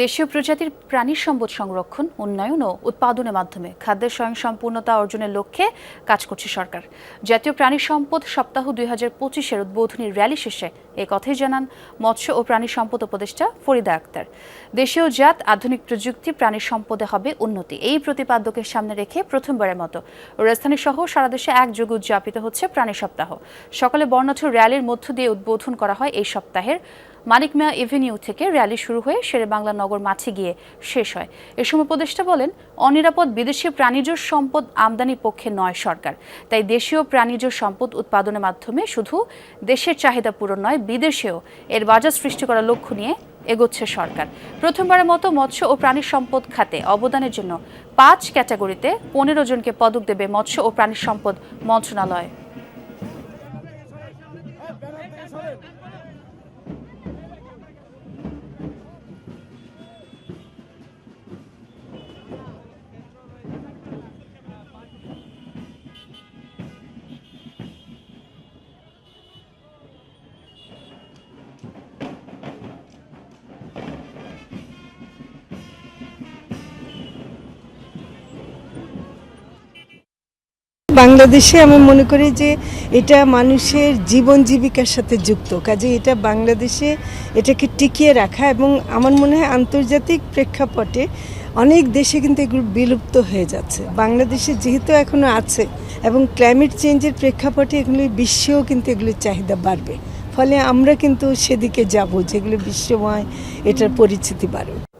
দেশীয় প্রজাতির প্রাণী সম্পদ সংরক্ষণ, উন্নয়ন ও উৎপাদনের মাধ্যমে খাদ্যের স্বয়ংসম্পূর্ণতা অর্জনের লক্ষ্যে কাজ করছে সরকার। জাতীয় প্রাণী সম্পদ সপ্তাহ দুই হাজার পঁচিশের উদ্বোধনী র্যালি শেষে এ কথাই জানান মৎস্য ও প্রাণী সম্পদ উপদেষ্টা ফরিদা আক্তার। দেশীয় জাত, আধুনিক প্রযুক্তি প্রাণী সম্পদে হবে উন্নতি। এই প্রতিপাদ্যকে সামনে রেখে প্রথমবারের মতো রাজধানী সহ সারা দেশে একযোগে উদযাপিত হচ্ছে প্রাণী সপ্তাহ। সকালে বর্ণাঢ্য র্যালির মধ্য দিয়ে উদ্বোধন করা হয় এই সপ্তাহের মানিক মিয়া এভিনিউ থেকে র্যালি শুরু হয়ে শেরে বাংলা নগর মাঠে গিয়ে শেষ হয়। এ সময় উপদেষ্টা বলেন, অনিরাপদ বিদেশি প্রাণীজ সম্পদ আমদানি পক্ষে নয় সরকার। তাই দেশীয় প্রাণীজ সম্পদ উৎপাদনের মাধ্যমে শুধু দেশের চাহিদা পূরণ নয়, বিদেশেও এর বাজার সৃষ্টি করার লক্ষ্য নিয়ে এগোচ্ছে সরকার। প্রথমবারের মতো মৎস্য ও প্রাণী সম্পদ খাতে অবদানের জন্য পাঁচ ক্যাটাগরিতে পনেরো জনকে পদক দেবে মৎস্য ও প্রাণী সম্পদ মন্ত্রণালয়। বাংলাদেশে আমি মনে করি যে এটা মানুষের জীবন জীবিকার সাথে যুক্ত। কাজে এটা বাংলাদেশে এটাকে টিকিয়ে রাখা এবং আমার মনে হয় আন্তর্জাতিক প্রেক্ষাপটে অনেক দেশে কিন্তু এগুলো বিলুপ্ত হয়ে যাচ্ছে। বাংলাদেশে যেহেতু এখনও আছে এবং ক্লাইমেট চেঞ্জের প্রেক্ষাপটে এগুলি বিশ্বেও কিন্তু এগুলির চাহিদা বাড়বে। ফলে আমরা কিন্তু সেদিকে যাব, যেগুলো বিশ্বময় এটার পরিচিতি বাড়বে।